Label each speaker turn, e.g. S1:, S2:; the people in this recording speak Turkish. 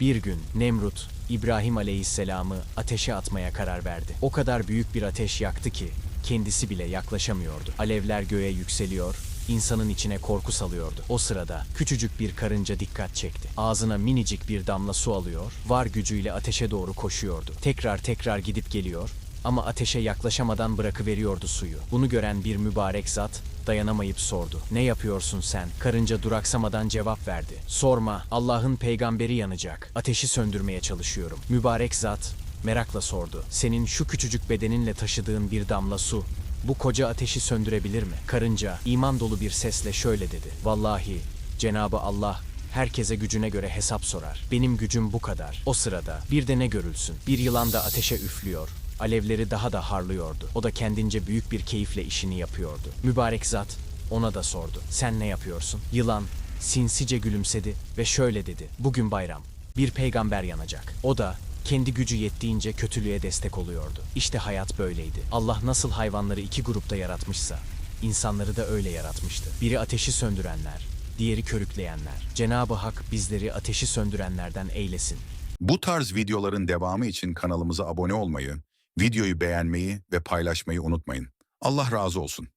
S1: Bir gün Nemrut, İbrahim Aleyhisselam'ı ateşe atmaya karar verdi. O kadar büyük bir ateş yaktı ki kendisi bile yaklaşamıyordu. Alevler göğe yükseliyor, insanın içine korku salıyordu. O sırada küçücük bir karınca dikkat çekti. Ağzına minicik bir damla su alıyor, var gücüyle ateşe doğru koşuyordu. Tekrar tekrar gidip geliyor ama ateşe yaklaşamadan bırakıveriyordu suyu. Bunu gören bir mübarek zat dayanamayıp sordu. Ne yapıyorsun sen? Karınca duraksamadan cevap verdi. Sorma, Allah'ın peygamberi yanacak. Ateşi söndürmeye çalışıyorum. Mübarek zat merakla sordu. Senin şu küçücük bedeninle taşıdığın bir damla su bu koca ateşi söndürebilir mi? Karınca iman dolu bir sesle şöyle dedi. Vallahi Cenabı Allah herkese gücüne göre hesap sorar. Benim gücüm bu kadar. O sırada bir de ne görülsün? Bir yılan da ateşe üflüyor. Alevleri daha da harlıyordu. O da kendince büyük bir keyifle işini yapıyordu. Mübarek zat ona da sordu. Sen ne yapıyorsun? Yılan sinsice gülümsedi ve şöyle dedi. Bugün bayram. Bir peygamber yanacak. O da kendi gücü yettiğince kötülüğe destek oluyordu. İşte hayat böyleydi. Allah nasıl hayvanları iki grupta yaratmışsa, insanları da öyle yaratmıştı. Biri ateşi söndürenler, diğeri körükleyenler. Cenab-ı Hak bizleri ateşi söndürenlerden eylesin.
S2: Bu tarz videoların devamı için kanalımıza abone olmayı, videoyu beğenmeyi ve paylaşmayı unutmayın. Allah razı olsun.